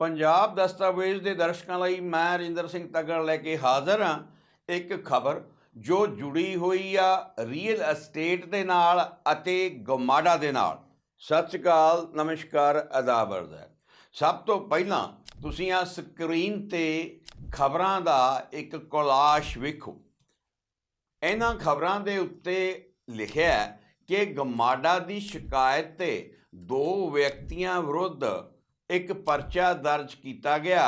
ਪੰਜਾਬ ਦਸਤਾਵੇਜ਼ ਦੇ ਦਰਸ਼ਕਾਂ ਲਈ ਮੈਂ ਰਿੰਦਰ ਸਿੰਘ ਤਗੜ ਲੈ ਕੇ ਹਾਜ਼ਰ ਹਾਂ। ਇੱਕ ਖਬਰ ਜੋ ਜੁੜੀ ਹੋਈ ਆ ਰੀਅਲ ਅਸਟੇਟ ਦੇ ਨਾਲ ਅਤੇ ਗਮਾਡਾ ਦੇ ਨਾਲ। ਸਤਿ ਸ਼੍ਰੀ ਅਕਾਲ, ਨਮਸਕਾਰ ਅਦਾਬਰਦ ਸਭ ਤੋਂ ਪਹਿਲਾਂ ਤੁਸੀਂ ਆ ਸਕਰੀਨ ਤੇ ਖਬਰਾਂ ਦਾ ਇੱਕ ਕੋਲਾਸ਼ ਵੇਖੋ। ਇਹਨਾਂ ਖਬਰਾਂ ਦੇ ਉੱਤੇ ਲਿਖਿਆ ਕਿ ਗਮਾਡਾ ਦੀ ਸ਼ਿਕਾਇਤ ਤੇ ਦੋ ਵਿਅਕਤੀਆਂ ਵਿਰੁੱਧ ਇੱਕ ਪਰਚਾ ਦਰਜ ਕੀਤਾ ਗਿਆ।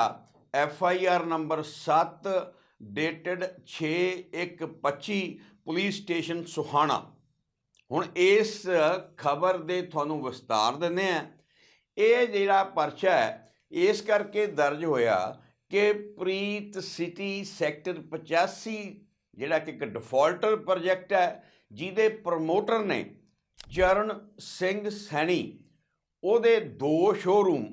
F I R number 7 dated 6/1/25 police station Sohana. ਹੁਣ ਇਸ ਖਬਰ ਦੇ ਤੁਹਾਨੂੰ ਵਿਸਤਾਰ ਦਿੰਦੇ ਆ ਇਹ ਜਿਹੜਾ ਪਰਚਾ ਹੈ, ਇਸ ਕਰਕੇ ਦਰਜ ਹੋਇਆ ਕਿ ਪ੍ਰੀਤ ਸਿਟੀ ਸੈਕਟਰ 85 ਜਿਹੜਾ ਕਿ ਇੱਕ ਡਿਫਾਲਟਰ ਪ੍ਰੋਜੈਕਟ ਹੈ, ਜਿਹਦੇ ਪ੍ਰਮੋਟਰ ਨੇ ਚਰਨ ਸਿੰਘ ਸੈਣੀ, ਉਹਦੇ ਦੋ ਸ਼ੋਰੂਮ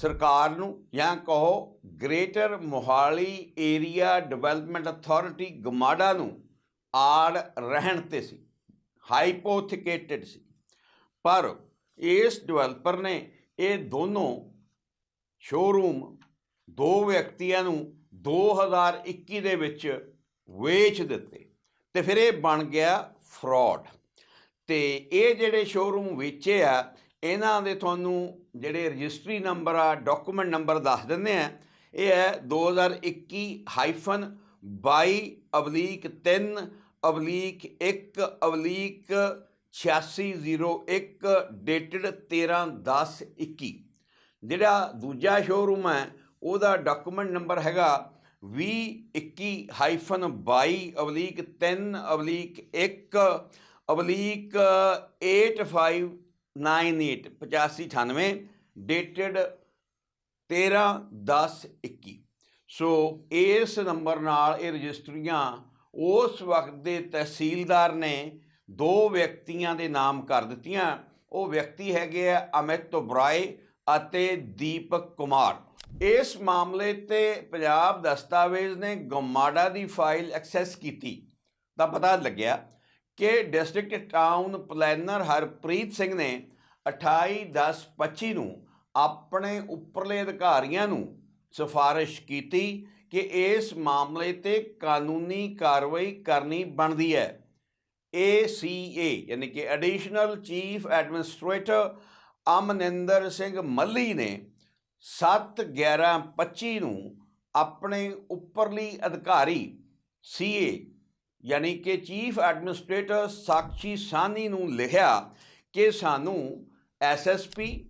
ਸਰਕਾਰ ਨੂੰ ਜਾਂ ਕਹੋ greater Mohali area development authority GMADA ਨੂੰ ਆੜ ਰਹਿਣ ਤੇ ਸੀ ਹਾਈਪੋਥੀਕੇਟਡ ਸੀ। ਪਰ ਇਸ ਡਿਵੈਲਪਰ ਨੇ ਇਹ ਦੋਨੋਂ ਸ਼ੋਰੂਮ ਦੋ ਵਿਅਕਤੀਆਂ ਨੂੰ 2021 ਦੇ ਵਿੱਚ ਵੇਚ ਦਿੱਤੇ ਤੇ ਫਿਰ ਇਹ ਬਣ ਗਿਆ ਫਰਾਡ ਤੇ ਇਹ ਜਿਹੜੇ ਸ਼ੋਰੂਮ ਵੇਚੇ ਆ, ਇਹਨਾਂ ਦੇ ਤੁਹਾਨੂੰ ਜਿਹੜੇ ਰਜਿਸਟਰੀ ਨੰਬਰ ਆ ਡਾਕੂਮੈਂਟ ਨੰਬਰ ਦੱਸ ਦਿੰਦੇ ਆ, ਇਹ ਹੈ 2021 hyphen 22 oblique 3 oblique 1 oblique 8601 dated 13/10/21 ਜਿਹੜਾ ਦੂਜਾ ਸ਼ੋਰੂਮ ਹੈ, ਉਹਦਾ ਡਾਕੂਮੈਂਟ ਨੰਬਰ ਹੈਗਾ 2021-22 oblique 3 oblique 1 oblique 8598 8598 dated 13/10/21 so ਇਸ ਨੰਬਰ ਨਾਲ ਇਹ ਰਜਿਸਟਰੀਆਂ ਉਸ ਵਕਤ ਦੇ ਤਹਿਸੀਲਦਾਰ ਨੇ ਦੋ ਵਿਅਕਤੀਆਂ ਦੇ ਨਾਮ ਕਰ ਦਿੱਤੀਆਂ। ਉਹ ਵਿਅਕਤੀ ਹੈਗੇ ਆ ਅਮਿਤ ਉਬਰਾਏ ਅਤੇ ਦੀਪਕ ਕੁਮਾਰ। ਇਸ ਮਾਮਲੇ ਤੇ ਪੰਜਾਬ ਦਸਤਾਵੇਜ਼ ਨੇ ਗਮਾਡਾ ਦੀ ਫਾਈਲ ਐਕਸੈਸ ਕੀਤੀ। ਤਾਂ ਪਤਾ ਲੱਗਿਆ ਕਿ district town planner Harpreet Singh ਨੇ 28/10/25 ਨੂੰ ਆਪਣੇ ਉੱਪਰਲੇ ਅਧਿਕਾਰੀਆਂ ਨੂੰ ਸਿਫਾਰਿਸ਼ ਕੀਤੀ ਕਿ ਇਸ ਮਾਮਲੇ ਤੇ ਕਾਨੂੰਨੀ ਕਾਰਵਾਈ ਕਰਨੀ ਬਣਦੀ ਹੈ। ACA ਯਾਨੀ ਕਿ additional chief administrator Amninder Singh Malli ਨੇ 7/11/25 ਨੂੰ ਆਪਣੇ ਉੱਪਰਲੀ ਅਧਿਕਾਰੀ CA ਯਾਨੀ ਕਿ ਚੀਫ ਐਡਮਿਨਿਸਟ੍ਰੇਟਰ ਸਾਕਸ਼ੀ ਸਾਨੀ ਨੂੰ ਲਿਖਿਆ ਕਿ ਸਾਨੂੰ ਐਸਐਸਪੀ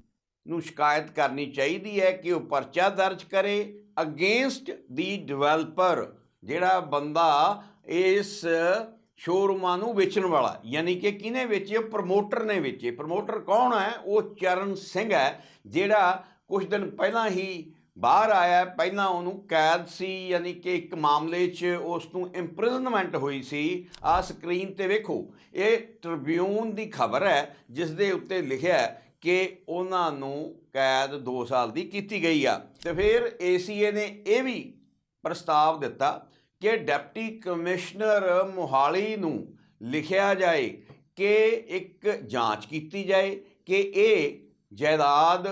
ਨੂੰ ਸ਼ਿਕਾਇਤ ਕਰਨੀ ਚਾਹੀਦੀ ਹੈ ਕਿ ਉਹ ਪਰਚਾ ਦਰਜ ਕਰੇ ਅਗੇਂਸਟ ਦੀ ਡਿਵੈਲਪਰ, ਜਿਹੜਾ ਬੰਦਾ ਇਸ ਸ਼ੋਰੂਮਾਂ ਨੂੰ ਵੇਚਣ ਵਾਲਾ, ਯਾਨੀ ਕਿ ਕਿਹਨੇ ਵੇਚੇ? ਪ੍ਰਮੋਟਰ ਨੇ ਵੇਚੇ। ਪ੍ਰਮੋਟਰ ਕੌਣ ਹੈ? ਉਹ ਚਰਨ ਸਿੰਘ ਹੈ, ਜਿਹੜਾ ਕੁਝ ਦਿਨ ਪਹਿਲਾਂ ਹੀ ਬਾਹਰ ਆਇਆ, ਪਹਿਲਾਂ ਉਹਨੂੰ ਕੈਦ ਸੀ, ਯਾਨੀ ਕਿ ਇੱਕ ਮਾਮਲੇ 'ਚ ਉਸ ਨੂੰ ਇੰਪ੍ਰਿਜ਼ਨਮੈਂਟ ਹੋਈ ਸੀ। ਆ ਸਕਰੀਨ ਤੇ ਵੇਖੋ, ਇਹ ਟ੍ਰਿਬਿਊਨ ਦੀ ਖਬਰ ਹੈ ਜਿਸ ਦੇ ਉੱਤੇ ਲਿਖਿਆ ਕਿ ਉਹਨਾਂ ਨੂੰ ਕੈਦ 2 ਸਾਲ ਦੀ ਕੀਤੀ ਗਈ ਆ। ਤੇ ਫਿਰ ਏਸੀਏ ਨੇ ਇਹ ਵੀ ਪ੍ਰਸਤਾਵ ਦਿੱਤਾ ਕਿ ਡਿਪਟੀ ਕਮਿਸ਼ਨਰ ਮੋਹਾਲੀ ਨੂੰ ਲਿਖਿਆ ਜਾਏ ਕਿ ਇੱਕ ਜਾਂਚ ਕੀਤੀ ਜਾਏ ਕਿ ਇਹ ਜਾਇਦਾਦ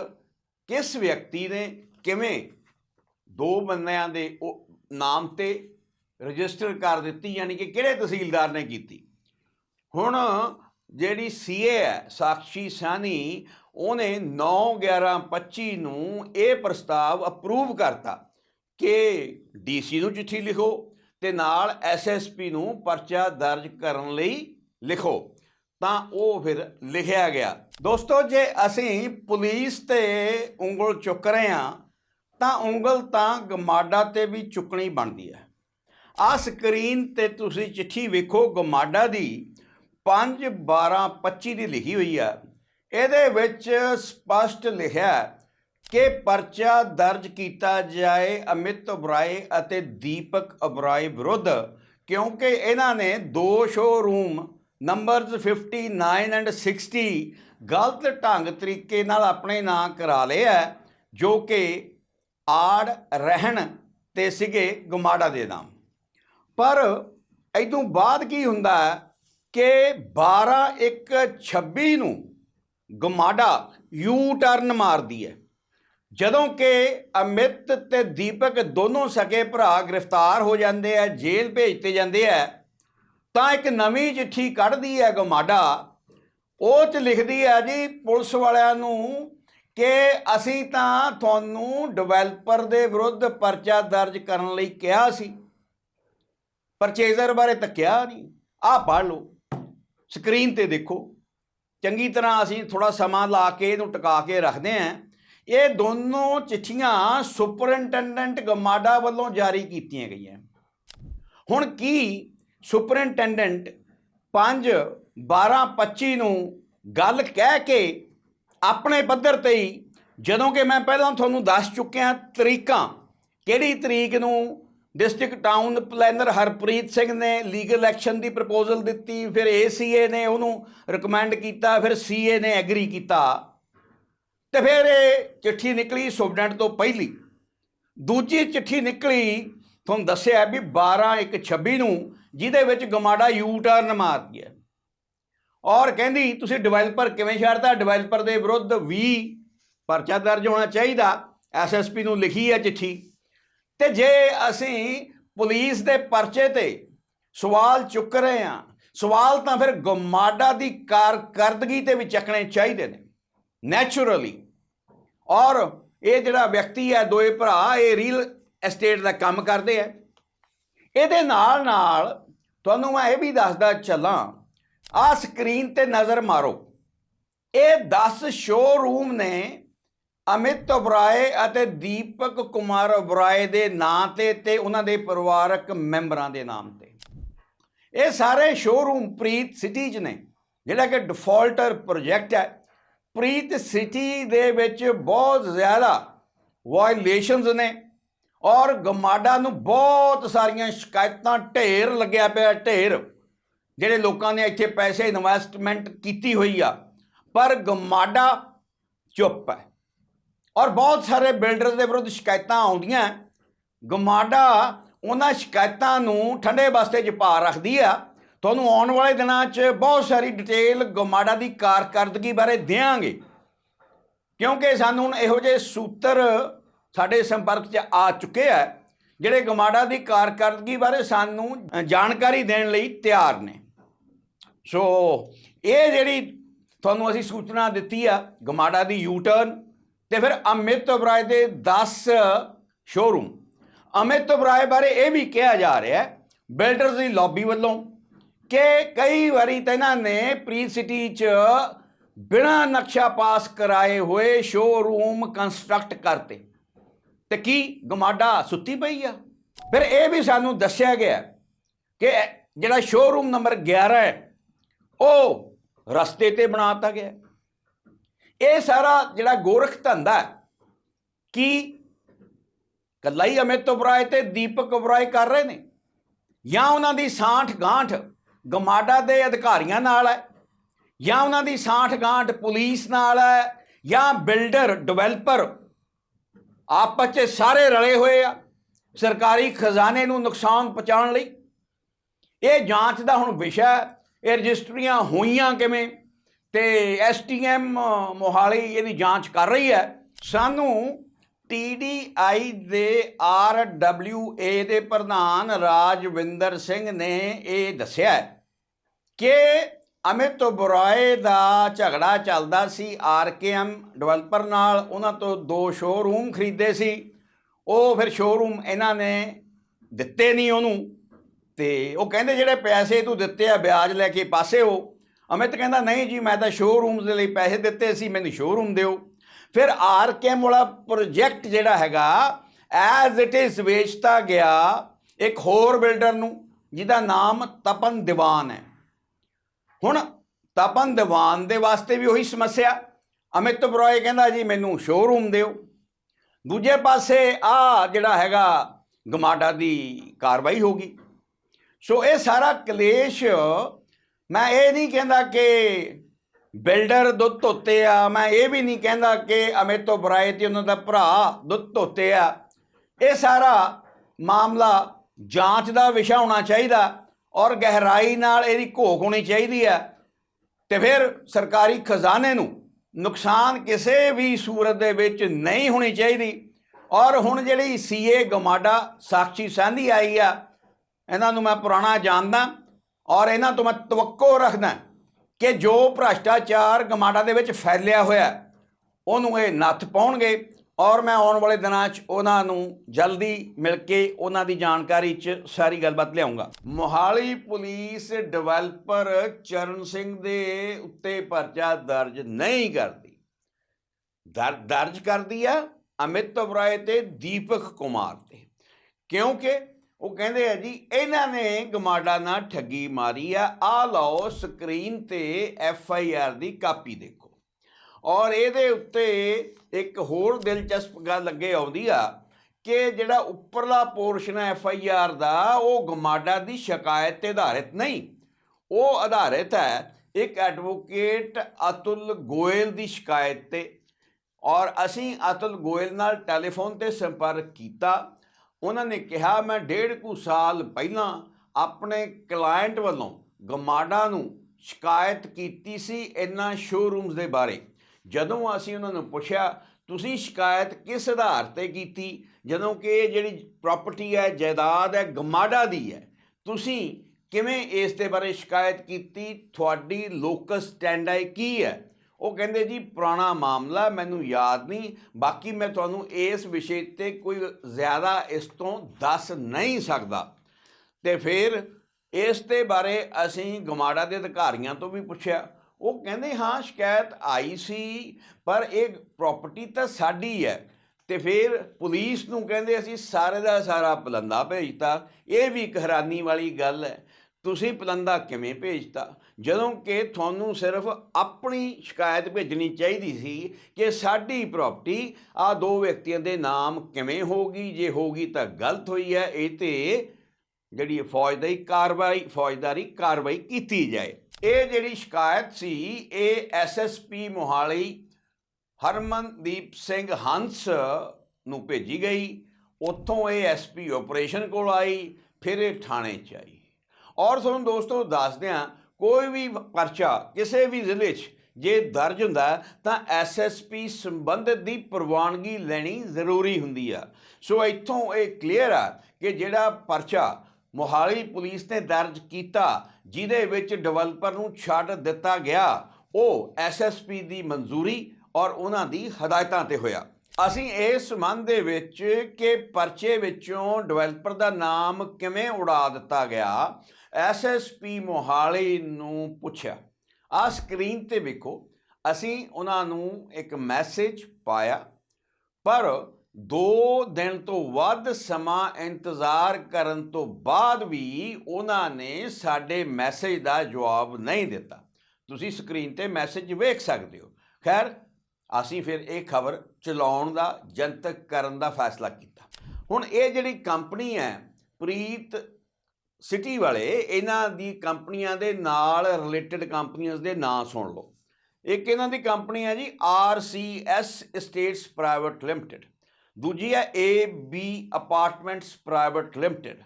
ਕਿਸ ਵਿਅਕਤੀ ਨੇ ਕਿਵੇਂ? ਦੋ ਬੰਦਿਆਂ ਦੇ ਉਹ ਨਾਮ ਤੇ ਰਜਿਸਟਰ ਕਰ ਦਿੱਤੀ, ਯਾਨੀ ਕਿ ਕਿਹੜੇ ਤਹਿਸੀਲਦਾਰ ਨੇ ਕੀਤੀ? ਹੁਣ ਜਿਹੜੀ ਸੀਏ ਹੈ ਸਾਕਸ਼ੀ ਸਾਨੀ ਉਹਨੇ 9/11/25 ਨੂੰ ਇਹ ਪ੍ਰਸਤਾਵ ਅਪਰੂਵ ਕਰਤਾ ਕਿ ਡੀਸੀ ਨੂੰ ਚਿੱਠੀ ਲਿਖੋ ਤੇ ਨਾਲ ਐਸਐਸਪੀ ਨੂੰ ਪਰਚਾ ਦਰਜ ਕਰਨ ਲਈ ਲਿਖੋ। ਤਾਂ ਉਹ ਫਿਰ ਲਿਖਿਆ ਗਿਆ। ਦੋਸਤੋ, ਜੇ ਅਸੀਂ ਪੁਲਿਸ ਤੇ ਉਂਗਲ ਚੁੱਕ ਰਹੇ ਹਾਂ ਤਾਂ ਉਂਗਲ ਤਾਂ ਗਮਾਡਾ ਤੇ ਵੀ ਚੁੱਕਣੀ ਬਣਦੀ ਹੈ। ਆ ਸਕਰੀਨ ਤੇ ਤੁਸੀਂ ਚਿੱਠੀ ਵੇਖੋ, ਗਮਾਡਾ ਦੀ 5/12/25 ਦੀ ਲਿਖੀ ਹੋਈ ਹੈ ਇਹਦੇ ਵਿੱਚ ਸਪਸ਼ਟ ਲਿਖਿਆ ਕਿ ਪਰਚਾ ਦਰਜ ਕੀਤਾ ਜਾਏ ਅਮਿਤ ਉਬਰਾਏ ਅਤੇ ਦੀਪਕ ਉਬਰਾਏ ਵਿਰੁੱਧ, ਕਿਉਂਕਿ ਇਹਨਾਂ ਨੇ ਦੋ ਸ਼ੋਰੂਮ ਨੰਬਰਸ 59 ਐਂਡ 60 ਗਲਤ ਢੰਗ ਤਰੀਕੇ ਨਾਲ ਆਪਣੇ ਨਾਂ ਕਰਾ ਲਏ ਹੈ, ਜੋ ਕਿ ਆੜ ਰਹਿਣ ਤੇ ਸੀਗੇ ਗਮਾੜਾ ਦੇ ਨਾਮ। ਪਰ ਇਦੋਂ ਬਾਅਦ ਕੀ ਹੁੰਦਾ ਕਿ 12 1 26 ਨੂੰ ਗਮਾਡਾ ਯੂ ਟਰਨ ਮਾਰਦੀ ਹੈ। ਜਦੋਂ ਕਿ ਅਮਿਤ ਤੇ ਦੀਪਕ ਦੋਨੋਂ ਸਕੇ ਭਰਾ ਗ੍ਰਿਫਤਾਰ ਹੋ ਜਾਂਦੇ ਆ ਜੇਲ੍ਹ ਭੇਜਤੇ ਜਾਂਦੇ ਆ ਤਾਂ ਇੱਕ ਨਵੀਂ ਚਿੱਠੀ ਕੱਢਦੀ ਹੈ ਗਮਾਡਾ ਉਹ ਚ ਲਿਖਦੀ ਹੈ ਜੀ, ਪੁਲਿਸ ਵਾਲਿਆਂ ਨੂੰ ਕਿ ਅਸੀਂ ਤਾਂ ਤੁਹਾਨੂੰ ਡਿਵੈਲਪਰ ਦੇ ਵਿਰੁੱਧ ਪਰਚਾ ਦਰਜ ਕਰਨ ਲਈ ਕਿਹਾ ਸੀ। ਪਰਚੇਜ਼ਰ ਬਾਰੇ ਤਾਂ ਕਿਹਾ ਨਹੀਂ। ਆਹ ਪੜ੍ਹ ਲਓ। ਸਕਰੀਨ ਤੇ ਦੇਖੋ। ਚੰਗੀ ਤਰ੍ਹਾਂ ਅਸੀਂ ਥੋੜਾ ਸਮਾਂ ਲਾ ਕੇ ਇਹਨੂੰ ਟਿਕਾ ਕੇ ਰੱਖਦੇ ਆਂ ਇਹ ਦੋਨੋਂ ਚਿੱਠੀਆਂ ਸੁਪਰਇੰਟੈਂਡੈਂਟ ਗਮਾਡਾ ਵੱਲੋਂ ਜਾਰੀ ਕੀਤੀਆਂ ਗਈਆਂ। ਹੁਣ ਕੀ ਸੁਪਰਇੰਟੈਂਡੈਂਟ 5 12 25 ਨੂੰ ਗੱਲ ਕਹਿ ਕੇ ਆਪਣੇ ਪੱਧਰ ਤੇ ਹੀ ਜਦੋਂ ਕਿ ਮੈਂ ਪਹਿਲਾਂ ਤੁਹਾਨੂੰ ਦੱਸ ਚੁੱਕਿਆ ਤਰੀਕਾਂ, ਕਿਹੜੀ ਤਰੀਕ ਨੂੰ district town planner Harpreet Singh ਨੇ ਲੀਗਲ ਐਕਸ਼ਨ ਦੀ ਪ੍ਰਪੋਜ਼ਲ ਦਿੱਤੀ, ਫਿਰ ਏਸੀਏ ਨੇ ਉਹਨੂੰ ਰეკਮੈਂਡ ਕੀਤਾ, ਫਿਰ ਸੀਏ ਨੇ ਐਗਰੀ ਕੀਤਾ। ਤੇ ਫਿਰ ਇਹ ਚਿੱਠੀ ਨਿਕਲੀ ਸੁਪਰਡੈਂਟ ਤੋਂ ਪਹਿਲੀ। ਦੂਜੀ ਚਿੱਠੀ ਨਿਕਲੀ, ਤੁਹਾਨੂੰ ਦੱਸਿਆ ਵੀ 12 ਇੱਕ 26 ਨੂੰ, ਜਿਹਦੇ ਵਿੱਚ ਗਮਾੜਾ ਯੂ ਟਰਨ ਮਾਰਦੀ ਹੈ ਔਰ ਕਹਿੰਦੀ, ਤੁਸੀਂ ਡਿਵੈਲਪਰ ਕਿਵੇਂ ਛੱਡਤਾ? ਡਿਵੈਲਪਰ ਦੇ ਵਿਰੁੱਧ ਵੀ ਪਰਚਾ ਦਰਜ ਹੋਣਾ ਚਾਹੀਦਾ। ਐਸਐਸਪੀ ਨੂੰ ਲਿਖੀ ਹੈ ਚਿੱਠੀ। ਤੇ ਜੇ ਅਸੀਂ ਪੁਲਿਸ ਦੇ ਪਰਚੇ ਤੇ ਸਵਾਲ ਚੁੱਕ ਰਹੇ ਹਾਂ, ਸਵਾਲ ਤਾਂ ਫਿਰ ਗਮਾਡਾ ਦੀ ਕਾਰਕਰਦਗੀ ਤੇ ਵੀ ਚੱਕਣੇ ਚਾਹੀਦੇ ਨੇ। ਨੈਚੁਰਲੀ ਔਰ ਇਹ ਜਿਹੜਾ ਵਿਅਕਤੀ ਹੈ, ਦੋਏ ਭਰਾ, ਇਹ ਰੀਅਲ ਐਸਟੇਟ ਦਾ ਕੰਮ ਕਰਦੇ ਆ। ਇਹਦੇ ਨਾਲ ਨਾਲ ਤੁਹਾਨੂੰ ਮੈਂ ਇਹ ਵੀ ਦੱਸਦਾ ਚੱਲਾਂ ਆ ਸਕਰੀਨ ਤੇ ਨਜ਼ਰ ਮਾਰੋ। ਇਹ 10 ਸ਼ੋਰੂਮ ਨੇ ਅਮਿਤ ਓਬਰਾਏ ਅਤੇ ਦੀਪਕ ਕੁਮਾਰ ਓਬਰਾਏ ਦੇ ਨਾਂ ਤੇ ਤੇ ਉਹਨਾਂ ਦੇ ਪਰਿਵਾਰਕ ਮੈਂਬਰਾਂ ਦੇ ਨਾਮ ਤੇ। ਇਹ ਸਾਰੇ ਸ਼ੋਰੂਮ ਪ੍ਰੀਤ ਸਿਟੀ 'ਚ ਨੇ, ਜਿਹੜਾ ਕਿ ਡਿਫਾਲਟਰ ਪ੍ਰੋਜੈਕਟ ਹੈ। ਪ੍ਰੀਤ ਸਿਟੀ ਦੇ ਵਿੱਚ ਬਹੁਤ ਜ਼ਿਆਦਾ ਵਾਇਲੇਸ਼ਨਸ ਨੇ ਔਰ ਗਮਾਡਾ ਨੂੰ ਬਹੁਤ ਸਾਰੀਆਂ ਸ਼ਿਕਾਇਤਾਂ, ਢੇਰ ਲੱਗਿਆ ਪਿਆ, ਢੇਰ। ਜਿਹੜੇ ਲੋਕਾਂ ਨੇ ਇੱਥੇ ਪੈਸੇ ਇਨਵੈਸਟਮੈਂਟ ਕੀਤੀ ਹੋਈ ਆ, ਪਰ ਗਮਾਡਾ ਚੁੱਪ ਹੈ। ਔਰ ਬਹੁਤ ਸਾਰੇ ਬਿਲਡਰਸ ਦੇ ਵਿਰੁੱਧ ਸ਼ਿਕਾਇਤਾਂ ਆਉਂਦੀਆਂ ਗਮਾਡਾ ਉਹਨਾਂ ਸ਼ਿਕਾਇਤਾਂ ਨੂੰ ਠੰਡੇ ਬਸਤੇ 'ਚ ਪਾ ਰੱਖਦੀ ਆ। ਤੁਹਾਨੂੰ ਆਉਣ ਵਾਲੇ ਦਿਨਾਂ 'ਚ ਬਹੁਤ ਸਾਰੀ ਡਿਟੇਲ ਗਮਾਡਾ ਦੀ ਕਾਰਕਰਦਗੀ ਬਾਰੇ ਦੇਵਾਂਗੇ ਕਿਉਂਕਿ ਸਾਨੂੰ ਹੁਣ ਇਹੋ ਜਿਹੇ ਸੂਤਰ ਸਾਡੇ ਸੰਪਰਕ 'ਚ ਆ ਚੁੱਕੇ ਆ, ਜਿਹੜੇ ਗਮਾਡਾ ਦੀ ਕਾਰਕਰਦਗੀ ਬਾਰੇ ਸਾਨੂੰ ਜਾਣਕਾਰੀ ਦੇਣ ਲਈ ਤਿਆਰ ਨੇ। ਸੋ ਇਹ ਜਿਹੜੀ ਤੁਹਾਨੂੰ ਅਸੀਂ ਸੂਚਨਾ ਦਿੱਤੀ ਆ, ਗਮਾਡਾ ਦੀ ਯੂ ਟਰਨ ਤੇ ਫਿਰ ਅਮਿਤ ਬਰਾਏ ਦੇ 10 ਸ਼ੋਰੂਮ ਅਮਿਤ ਬਰਾਏ ਬਾਰੇ ਇਹ ਵੀ ਕਿਹਾ ਜਾ ਰਿਹਾ ਹੈ ਬਿਲਡਰਸ ਦੀ ਲੌਬੀ ਵੱਲੋਂ, ਕਿ ਕਈ ਵਾਰੀ ਤਾਂ ਇਹਨਾਂ ਨੇ ਪ੍ਰੀ ਸਿਟੀ 'ਚ ਬਿਨਾ ਨਕਸ਼ਾ ਪਾਸ ਕਰਾਏ ਹੋਏ ਸ਼ੋਰੂਮ ਕੰਸਟਰਕਟ ਕਰਤੇ। ਤੇ ਕੀ ਗਮਾਡਾ ਸੁੱਤੀ ਪਈ ਆ? ਫਿਰ ਇਹ ਵੀ ਸਾਨੂੰ ਦੱਸਿਆ ਗਿਆ ਕਿ ਜਿਹੜਾ ਸ਼ੋਰੂਮ ਨੰਬਰ 11 ਹੈ ਉਹ ਰਸਤੇ ਤੇ ਬਣਾਤਾ ਗਿਆ। ਇਹ ਸਾਰਾ ਜਿਹੜਾ ਗੋਰਖ ਧੰਦਾ ਕੀ ਕੱਲਾ ਹੀ ਅਮਿਤ ਓਬਰਾਏ ਤੇ ਦੀਪਕ ਓਬਰਾਏ ਕਰ ਰਹੇ ਨੇ? ਜਾਂ ਉਹਨਾਂ ਦੀ ਸਾਂਠ ਗਾਂਠ ਗਮਾਡਾ ਦੇ ਅਧਿਕਾਰੀਆਂ ਨਾਲ ਹੈ? ਜਾਂ ਉਹਨਾਂ ਦੀ ਸਾਂਠ ਗਾਂਠ ਪੁਲਿਸ ਨਾਲ ਹੈ? ਜਾਂ ਬਿਲਡਰ, ਡਿਵੈਲਪਰ ਆਪਸ 'ਚ ਸਾਰੇ ਰਲੇ ਹੋਏ ਆ ਸਰਕਾਰੀ ਖਜ਼ਾਨੇ ਨੂੰ ਨੁਕਸਾਨ ਪਹੁੰਚਾਉਣ ਲਈ? ਇਹ ਜਾਂਚ ਦਾ ਹੁਣ ਵਿਸ਼ਾ ਹੈ। ਇਹ ਰਜਿਸਟਰੀਆਂ ਹੋਈਆਂ ਕਿਵੇਂ? ਤੇ ਐਸਟੀਐਮ ਮੋਹਾਲੀ ਇਹਦੀ ਜਾਂਚ ਕਰ ਰਹੀ ਹੈ। ਸਾਨੂੰ ਟੀਡੀਆਈ ਦੇ ਆਰਡਬਲਯੂਏ ਦੇ ਪ੍ਰਧਾਨ ਰਾਜਵਿੰਦਰ ਸਿੰਘ ਨੇ ਇਹ ਦੱਸਿਆ ਕਿ ਅਮਿਤ ਬੁਰਾਏ ਦਾ ਝਗੜਾ ਚੱਲਦਾ ਸੀ। ਆਰਕੇਐਮ ਡਿਵੈਲਪਰ ਨਾਲ ਉਹਨਾਂ ਤੋਂ ਦੋ ਸ਼ੋਰੂਮ ਖਰੀਦੇ ਸੀ। ਉਹ ਫਿਰ ਸ਼ੋਰੂਮ ਇਹਨਾਂ ਨੇ ਦਿੱਤੇ ਨਹੀਂ ਉਹਨੂੰ। ਤੇ ਉਹ ਕਹਿੰਦੇ ਜਿਹੜੇ ਪੈਸੇ ਤੂੰ ਦਿੱਤੇ ਆ ਵਿਆਜ ਲੈ ਕੇ ਪਾਸੇ ਹੋ। ਅਮਿਤ ਕਹਿੰਦਾ, ਨਹੀਂ ਜੀ, ਮੈਂ ਤਾਂ ਸ਼ੋਰੂਮਸ ਦੇ ਲਈ ਪੈਸੇ ਦਿੱਤੇ ਸੀ, ਮੈਨੂੰ ਸ਼ੋਰੂਮ ਦਿਓ। ਫਿਰ ਆਰ ਕੇ ਵਾਲਾ ਪ੍ਰੋਜੈਕਟ ਜਿਹੜਾ ਹੈਗਾ ਐਜ਼ ਇਟ ਇਜ਼ ਵੇਚਤਾ ਗਿਆ ਇੱਕ ਹੋਰ ਬਿਲਡਰ ਨੂੰ, ਜਿਹਦਾ ਨਾਮ ਤਪਨ ਦੀਵਾਨ ਹੈ। ਹੁਣ ਤਪਨ ਦੀਵਾਨ ਦੇ ਵਾਸਤੇ ਵੀ ਉਹੀ ਸਮੱਸਿਆ। ਅਮਿਤ ਬਰੋਏ ਕਹਿੰਦਾ, ਜੀ, ਮੈਨੂੰ ਸ਼ੋਰੂਮ ਦਿਓ। ਦੂਜੇ ਪਾਸੇ ਆ ਜਿਹੜਾ ਹੈਗਾ, ਗਮਾਡਾ ਦੀ ਕਾਰਵਾਈ ਹੋ ਗਈ। ਸੋ ਇਹ ਸਾਰਾ ਕਲੇਸ਼ ਮੈਂ ਇਹ ਨਹੀਂ ਕਹਿੰਦਾ ਕਿ ਬਿਲਡਰ ਦੁੱਧ ਧੋਤੇ ਆ, ਮੈਂ ਇਹ ਵੀ ਨਹੀਂ ਕਹਿੰਦਾ ਕਿ ਅਮਿਤ ਬਰਾਏ ਤੇ ਉਹਨਾਂ ਦਾ ਭਰਾ ਦੁੱਧ ਧੋਤੇ ਆ। ਇਹ ਸਾਰਾ ਮਾਮਲਾ ਜਾਂਚ ਦਾ ਵਿਸ਼ਾ ਹੋਣਾ ਚਾਹੀਦਾ ਔਰ ਗਹਿਰਾਈ ਨਾਲ ਇਹਦੀ ਘੋਖ ਹੋਣੀ ਚਾਹੀਦੀ ਆ। ਤੇ ਫਿਰ ਸਰਕਾਰੀ ਖਜ਼ਾਨੇ ਨੂੰ ਨੁਕਸਾਨ ਕਿਸੇ ਵੀ ਸੂਰਤ ਦੇ ਵਿੱਚ ਨਹੀਂ ਹੋਣੀ ਚਾਹੀਦੀ। ਔਰ ਹੁਣ ਜਿਹੜੀ ਸੀਏ ਗਮਾਡਾ ਸਾਖੀ ਸੰਧੀ ਆਈ ਆ ਇਹਨਾਂ ਨੂੰ ਮੈਂ ਪੁਰਾਣਾ ਜਾਣਦਾ ਔਰ ਇਹਨਾਂ ਤੋਂ ਮੈਂ ਤਵੱਕੋ ਰੱਖਦਾ ਕਿ ਜੋ ਭ੍ਰਸ਼ਟਾਚਾਰ ਗਮਾਡਾ ਦੇ ਵਿੱਚ ਫੈਲਿਆ ਹੋਇਆ ਉਹਨੂੰ ਇਹ ਨੱਥ ਪਾਉਣਗੇ ਔਰ ਮੈਂ ਆਉਣ ਵਾਲੇ ਦਿਨਾਂ 'ਚ ਉਹਨਾਂ ਨੂੰ ਜਲਦੀ ਮਿਲ ਕੇ ਉਹਨਾਂ ਦੀ ਜਾਣਕਾਰੀ 'ਚ ਸਾਰੀ ਗੱਲਬਾਤ ਲਿਆਉਂਗਾ। ਮੋਹਾਲੀ ਪੁਲਿਸ ਡਿਵੈਲਪਰ ਚਰਨ ਸਿੰਘ ਦੇ ਉੱਤੇ ਪਰਚਾ ਦਰਜ ਨਹੀਂ ਕਰਦੀ। ਦਰ- ਦਰਜ ਕਰਦੀ ਆ ਅਮਿਤ ਰਾਏ ਤੇ ਦੀਪਕ ਕੁਮਾਰ ਤੇ। ਕਿਉਂਕਿ ਉਹ ਕਹਿੰਦੇ ਆ ਜੀ, ਇਹਨਾਂ ਨੇ ਗਮਾਡਾ ਨਾਲ ਠੱਗੀ ਮਾਰੀ ਆ। ਆ ਲਓ ਸਕਰੀਨ ਤੇ ਐਫ ਆਈ ਆਰ ਦੀ ਕਾਪੀ ਦੇਖੋ। ਔਰ ਇਹਦੇ ਉੱਤੇ ਇੱਕ ਹੋਰ ਦਿਲਚਸਪ ਗੱਲ ਅੱਗੇ ਆਉਂਦੀ ਆ ਕਿ ਜਿਹੜਾ ਉੱਪਰਲਾ ਪੋਰਸ਼ਨ ਹੈ ਐਫ ਆਈ ਆਰ ਦਾ, ਉਹ ਗਮਾਡਾ ਦੀ ਸ਼ਿਕਾਇਤ ਤੇ ਆਧਾਰਿਤ ਨਹੀਂ। ਉਹ ਆਧਾਰਿਤ ਹੈ ਇੱਕ ਐਡਵੋਕੇਟ ਅਤੁਲ ਗੋਇਲ ਦੀ ਸ਼ਿਕਾਇਤ ਤੇ। ਔਰ ਅਸੀਂ ਅਤੁਲ ਗੋਇਲ ਨਾਲ ਟੈਲੀਫੋਨ ਤੇ ਸੰਪਰਕ ਕੀਤਾ। ਉਹਨਾਂ ਨੇ ਕਿਹਾ, ਮੈਂ ਡੇਢ ਕੁ ਸਾਲ ਪਹਿਲਾਂ ਆਪਣੇ ਕਲਾਇੰਟ ਵੱਲੋਂ ਗਮਾਡਾ ਨੂੰ ਸ਼ਿਕਾਇਤ ਕੀਤੀ ਸੀ ਇਹਨਾਂ ਸ਼ੋਰੂਮਸ ਦੇ ਬਾਰੇ। ਜਦੋਂ ਅਸੀਂ ਉਹਨਾਂ ਨੂੰ ਪੁੱਛਿਆ, ਤੁਸੀਂ ਸ਼ਿਕਾਇਤ ਕਿਸ ਆਧਾਰ ਤੇ ਕੀਤੀ? ਜਦੋਂ ਕਿ ਇਹ ਜਿਹੜੀ ਪ੍ਰਾਪਰਟੀ ਹੈ, ਜਾਇਦਾਦ ਹੈ, ਗਮਾਡਾ ਦੀ ਹੈ, ਤੁਸੀਂ ਕਿਵੇਂ ਇਸ ਦੇ ਬਾਰੇ ਸ਼ਿਕਾਇਤ ਕੀਤੀ? ਤੁਹਾਡੀ ਲੋਕਲ ਸਟੈਂਡ ਸਟੈਂਡਾਈ ਕੀ ਹੈ? ਉਹ ਕਹਿੰਦੇ, ਜੀ, ਪੁਰਾਣਾ ਮਾਮਲਾ ਮੈਨੂੰ ਯਾਦ ਨਹੀਂ। ਬਾਕੀ ਮੈਂ ਤੁਹਾਨੂੰ ਇਸ ਵਿਸ਼ੇ ਤੇ ਕੋਈ ਜ਼ਿਆਦਾ ਇਸ ਤੋਂ ਦੱਸ ਨਹੀਂ ਸਕਦਾ। ਤੇ ਫਿਰ ਇਸ ਦੇ ਬਾਰੇ ਅਸੀਂ ਗਮਾੜਾ ਦੇ ਅਧਿਕਾਰੀਆਂ ਤੋਂ ਵੀ ਪੁੱਛਿਆ। ਉਹ ਕਹਿੰਦੇ, ਹਾਂ, ਸ਼ਿਕਾਇਤ ਆਈ ਸੀ, ਪਰ ਇਹ ਪ੍ਰਾਪਰਟੀ ਤਾਂ ਸਾਡੀ ਹੈ। ਤੇ ਫਿਰ ਪੁਲਿਸ ਨੂੰ ਕਹਿੰਦੇ, ਅਸੀਂ ਸਾਰੇ ਦਾ ਸਾਰਾ ਪਲੰਦਾ ਭੇਜਤਾ। ਇਹ ਵੀ ਇੱਕ ਹੈਰਾਨੀ ਵਾਲੀ ਗੱਲ ਹੈ। ਤੁਸੀਂ ਪਲੰਦਾ ਕਿਵੇਂ ਭੇਜਤਾ? ਜਦੋਂ ਕਿ ਤੁਹਾਨੂੰ ਸਿਰਫ ਆਪਣੀ ਸ਼ਿਕਾਇਤ ਭੇਜਣੀ ਚਾਹੀਦੀ ਸੀ ਕਿ ਸਾਡੀ ਪ੍ਰਾਪਰਟੀ ਆ ਦੋ ਵਿਅਕਤੀਆਂ ਦੇ ਨਾਮ ਕਿਵੇਂ ਹੋਗੀ ਜੇ ਹੋਗੀ ਤਾਂ ਗਲਤ ਹੋਈ ਹੈ, ਇਹ ਤੇ ਜਿਹੜੀ ਫੌਜਦਾਰੀ ਕਾਰਵਾਈ ਫੌਜਦਾਰੀ ਕਾਰਵਾਈ ਕੀਤੀ ਜਾਏ। ਇਹ ਜਿਹੜੀ ਸ਼ਿਕਾਇਤ ਸੀ, ਇਹ ਐਸਐਸਪੀ ਮੋਹਾਲੀ ਹਰਮਨਦੀਪ ਸਿੰਘ ਹੰਸ ਨੂੰ ਭੇਜੀ ਗਈ। ਉੱਥੋਂ ਇਹ ਐਸਪੀ ਆਪਰੇਸ਼ਨ ਕੋਲ ਆਈ, ਫਿਰ ਇਹ ਥਾਣੇ ਚ ਆਈ। ਔਰ ਤੁਹਾਨੂੰ ਦੋਸਤੋ ਦੱਸਦੇ ਹਾਂ ਕੋਈ ਵੀ ਪਰਚਾ ਕਿਸੇ ਵੀ ਜ਼ਿਲ੍ਹੇ 'ਚ ਜੇ ਦਰਜ ਹੁੰਦਾ ਹੈ, ਤਾਂ ਐਸਐਸਪੀ ਸੰਬੰਧਿਤ ਦੀ ਪ੍ਰਵਾਨਗੀ ਲੈਣੀ ਜ਼ਰੂਰੀ ਹੁੰਦੀ ਆ। ਸੋ ਇੱਥੋਂ ਇਹ ਕਲੀਅਰ ਆ ਕਿ ਜਿਹੜਾ ਪਰਚਾ ਮੋਹਾਲੀ ਪੁਲਿਸ ਨੇ ਦਰਜ ਕੀਤਾ ਜਿਹਦੇ ਵਿੱਚ ਡਿਵੈਲਪਰ ਨੂੰ ਛੱਡ ਦਿੱਤਾ ਗਿਆ ਉਹ ਐਸਐਸਪੀ ਦੀ ਮਨਜ਼ੂਰੀ ਔਰ ਉਹਨਾਂ ਦੀ ਹਦਾਇਤਾਂ ਤੇ ਹੋਇਆ। ਅਸੀਂ ਇਸ ਸੰਬੰਧ ਦੇ ਵਿੱਚ ਕਿ ਪਰਚੇ ਵਿੱਚੋਂ ਡਿਵੈਲਪਰ ਦਾ ਨਾਮ ਕਿਵੇਂ ਉਡਾ ਦਿੱਤਾ ਗਿਆ ਐਸਐਸਪੀ ਮੋਹਾਲੀ ਨੂੰ ਪੁੱਛਿਆ। ਆ ਸਕਰੀਨ ਤੇ ਵੇਖੋ, ਅਸੀਂ ਉਹਨਾਂ ਨੂੰ ਇੱਕ ਮੈਸੇਜ ਪਾਇਆ, ਪਰ 2 ਦਿਨ ਤੋਂ ਵੱਧ ਸਮਾਂ ਇੰਤਜ਼ਾਰ ਕਰਨ ਤੋਂ ਬਾਅਦ ਵੀ ਉਹਨਾਂ ਨੇ ਸਾਡੇ ਮੈਸੇਜ ਦਾ ਜਵਾਬ ਨਹੀਂ ਦਿੱਤਾ। ਤੁਸੀਂ ਸਕਰੀਨ ਤੇ ਮੈਸੇਜ ਵੇਖ ਸਕਦੇ ਹੋ। ਖੈਰ, ਅਸੀਂ ਫਿਰ ਇਹ ਖਬਰ ਚਲਾਉਣ ਦਾ, ਜਨਤਕ ਕਰਨ ਦਾ ਫੈਸਲਾ ਕੀਤਾ। ਹੁਣ ਇਹ ਜਿਹੜੀ ਕੰਪਨੀ ਹੈ, ਪ੍ਰੀਤ ਸਿਟੀ ਵਾਲੇ ਇਹਨਾਂ ਦੀ ਕੰਪਨੀਆਂ ਦੇ ਨਾਲ ਰਿਲੇਟਡ ਕੰਪਨੀਆਂ ਦੇ ਨਾਂ ਸੁਣ ਲਓ। ਇੱਕ ਇਹਨਾਂ ਦੀ ਕੰਪਨੀ ਹੈ ਜੀ RCS Estates ਪ੍ਰਾਈਵੇਟ ਲਿਮਟਿਡ ਦੂਜੀ ਹੈ AB ਅਪਾਰਟਮੈਂਟਸ ਪ੍ਰਾਈਵੇਟ ਲਿਮਟਿਡ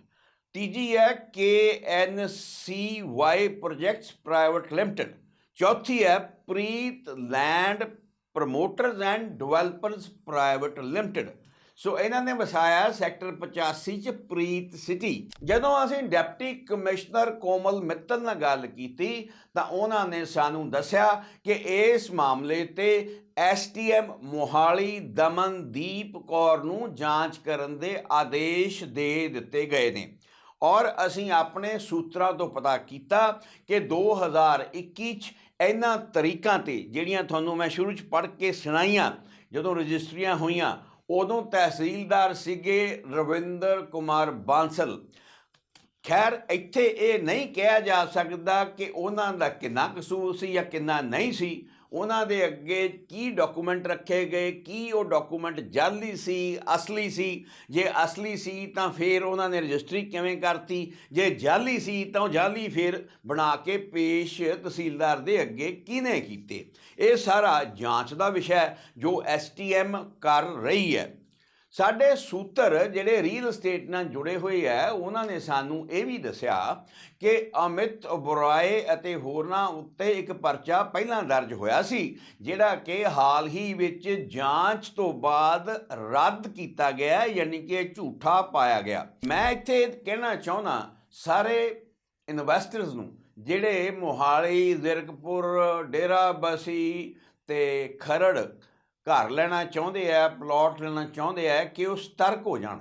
ਤੀਜੀ ਹੈ KNCY ਪ੍ਰੋਜੈਕਟਸ ਪ੍ਰਾਈਵੇਟ ਲਿਮਟਿਡ ਚੌਥੀ ਹੈ Preet land promoters and developers private limited ਸੋ ਇਹਨਾਂ ਨੇ ਵਸਾਇਆ ਸੈਕਟਰ 85 ਚ ਪ੍ਰੀਤ ਸਿਟੀ। ਜਦੋਂ ਅਸੀਂ ਡਿਪਟੀ ਕਮਿਸ਼ਨਰ ਕੋਮਲ ਮਿੱਤਲ ਨਾਲ ਗੱਲ ਕੀਤੀ, ਤਾਂ ਉਹਨਾਂ ਨੇ ਸਾਨੂੰ ਦੱਸਿਆ ਕਿ ਇਸ ਮਾਮਲੇ ਤੇ ਐਸਟੀਐਮ ਮੋਹਾਲੀ ਦਮਨਦੀਪ ਕੌਰ ਨੂੰ ਜਾਂਚ ਕਰਨ ਦੇ ਆਦੇਸ਼ ਦੇ ਦਿੱਤੇ ਗਏ ਨੇ। ਔਰ ਅਸੀਂ ਆਪਣੇ ਸੂਤਰਾਂ ਤੋਂ ਪਤਾ ਕੀਤਾ ਕਿ 2021 ਚ ਇਹਨਾਂ ਤਰੀਕਾਂ ਤੇ, ਜਿਹੜੀਆਂ ਤੁਹਾਨੂੰ ਮੈਂ ਸ਼ੁਰੂ ਚ ਪੜ੍ਹ ਕੇ ਸੁਣਾਈਆਂ, ਜਦੋਂ ਰਜਿਸਟਰੀਆਂ ਹੋਈਆਂ ਉਦੋਂ ਤਹਿਸੀਲਦਾਰ ਸੀਗੇ ਰਵਿੰਦਰ ਕੁਮਾਰ ਬਾਂਸਲ। ਖੈਰ, ਇੱਥੇ ਇਹ ਨਹੀਂ ਕਿਹਾ ਜਾ ਸਕਦਾ ਕਿ ਉਹਨਾਂ ਦਾ ਕਿੰਨਾ ਕਸੂਰ ਸੀ ਜਾਂ ਕਿੰਨਾ ਨਹੀਂ ਸੀ। ਉਹਨਾਂ ਦੇ ਅੱਗੇ ਕੀ ਡਾਕੂਮੈਂਟ ਰੱਖੇ ਗਏ, ਕੀ ਉਹ ਡਾਕੂਮੈਂਟ ਜਾਲੀ ਸੀ, ਅਸਲੀ ਸੀ? ਜੇ ਅਸਲੀ ਸੀ ਤਾਂ ਫਿਰ ਉਹਨਾਂ ਨੇ ਰਜਿਸਟਰੀ ਕਿਵੇਂ ਕਰਤੀ? ਜੇ ਜਾਲੀ ਸੀ ਤਾਂ ਉਹ ਜਾਲੀ ਫਿਰ ਬਣਾ ਕੇ ਪੇਸ਼ ਤਹਿਸੀਲਦਾਰ ਦੇ ਅੱਗੇ ਕਿਹਨੇ ਕੀਤੇ? ਇਹ ਸਾਰਾ ਜਾਂਚ ਦਾ ਵਿਸ਼ਾ ਹੈ ਜੋ ਐਸਟੀਐਮ ਕਰ ਰਹੀ ਹੈ। ਸਾਡੇ ਸੂਤਰ ਜਿਹੜੇ ਰੀਅਲ estate ਨਾਲ ਜੁੜੇ ਹੋਏ ਆ, ਉਹਨਾਂ ਨੇ ਸਾਨੂੰ ਇਹ ਵੀ ਦੱਸਿਆ ਕਿ ਅਮਿਤ ਬੁਰਾਏ ਅਤੇ ਹੋਰਨਾਂ ਉੱਤੇ ਇੱਕ ਪਰਚਾ ਪਹਿਲਾਂ ਦਰਜ ਹੋਇਆ ਸੀ, ਜਿਹੜਾ ਕਿ ਹਾਲ ਹੀ ਵਿੱਚ ਜਾਂਚ ਤੋਂ ਬਾਅਦ ਰੱਦ ਕੀਤਾ ਗਿਆ, ਯਾਨੀ ਕਿ ਝੂਠਾ ਪਾਇਆ ਗਿਆ। ਮੈਂ ਇੱਥੇ ਕਹਿਣਾ ਚਾਹੁੰਦਾ, ਸਾਰੇ ਇਨਵੈਸਟਰਸ ਨੂੰ, ਜਿਹੜੇ ਮੋਹਾਲੀ, ਜ਼ਿਰਕਪੁਰ ਡੇਰਾ ਬਸੀ ਤੇ ਖਰੜ ਘਰ ਲੈਣਾ ਚਾਹੁੰਦੇ ਆ ਪਲਾਟ ਲੈਣਾ ਚਾਹੁੰਦੇ ਆ ਕਿ ਉਹ ਸਤਰਕ ਹੋ ਜਾਣ।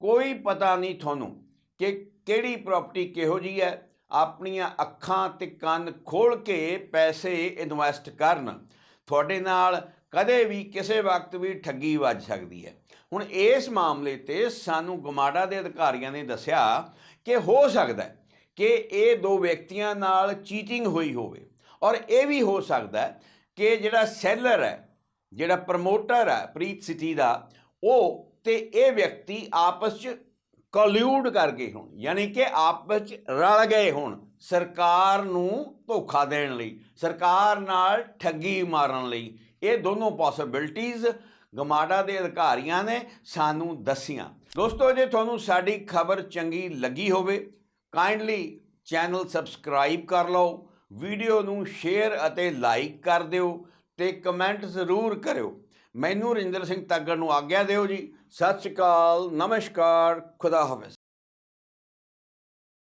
ਕੋਈ ਪਤਾ ਨਹੀਂ ਤੁਹਾਨੂੰ ਕਿ ਕਿਹੜੀ ਪ੍ਰਾਪਰਟੀ ਕਿਹੋ ਜੀ ਹੈ। ਆਪਣੀਆਂ ਅੱਖਾਂ ਤੇ ਕੰਨ ਖੋਲ ਕੇ ਪੈਸੇ ਇਨਵੈਸਟ ਕਰਨ। ਤੁਹਾਡੇ ਨਾਲ ਕਦੇ ਵੀ ਕਿਸੇ ਵਕਤ ਵੀ ਠੱਗੀ ਵੱਜ ਸਕਦੀ ਹੈ। ਹੁਣ ਇਸ ਮਾਮਲੇ ਤੇ ਸਾਨੂੰ ਗਮਾਡਾ ਦੇ ਅਧਿਕਾਰੀਆਂ ਨੇ ਦੱਸਿਆ ਕਿ ਹੋ ਸਕਦਾ ਹੈ ਕਿ ਇਹ ਦੋ ਵਿਅਕਤੀਆਂ ਨਾਲ ਚੀਟਿੰਗ ਹੋਈ ਹੋਵੇ। ਔਰ ਇਹ ਵੀ ਹੋ ਸਕਦਾ ਕਿ ਜਿਹੜਾ ਸੈਲਰ ਹੈ ਜਿਹੜਾ ਪ੍ਰਮੋਟਰ ਹੈ, ਪ੍ਰੀਤ ਸਿਟੀ ਦਾ, ਉਹ ਤੇ ਇਹ ਵਿਅਕਤੀ ਆਪਸ ਚ ਕੋਲਿਊਡ ਕਰ ਗਏ ਹੋਣ, ਯਾਨੀ ਕਿ ਆਪਸ ਚ ਰਲ ਗਏ ਹੋਣ ਸਰਕਾਰ ਨੂੰ ਧੋਖਾ ਦੇਣ ਲਈ, ਸਰਕਾਰ ਨਾਲ ਠੱਗੀ ਮਾਰਨ ਲਈ। ਇਹ ਦੋਨੋਂ ਪੋਸਿਬਿਲਟੀਆਂ ਗਮਾਡਾ ਦੇ ਅਧਿਕਾਰੀਆਂ ਨੇ ਸਾਨੂੰ ਦੱਸੀਆਂ। ਦੋਸਤੋ, ਜੇ ਤੁਹਾਨੂੰ ਸਾਡੀ ਖਬਰ ਚੰਗੀ ਲੱਗੀ ਹੋਵੇ ਕਾਈਂਡਲੀ ਚੈਨਲ ਸਬਸਕ੍ਰਾਈਬ ਕਰ ਲਓ ਵੀਡੀਓ ਨੂੰ ਸ਼ੇਅਰ ਅਤੇ ਲਾਈਕ ਕਰ ਦਿਓ। ਤੇ ਕਮੈਂਟ ਜ਼ਰੂਰ ਕਰਿਓ। ਮੈਨੂੰ ਰਿੰਦਰ ਸਿੰਘ ਤੱਗੜ ਨੂੰ ਆਗਿਆ ਦਿਓ ਜੀ। ਸਤਿ ਸ਼੍ਰੀ ਅਕਾਲ, ਨਮਸਕਾਰ, ਖੁਦਾ ਹਾਫਿਜ਼।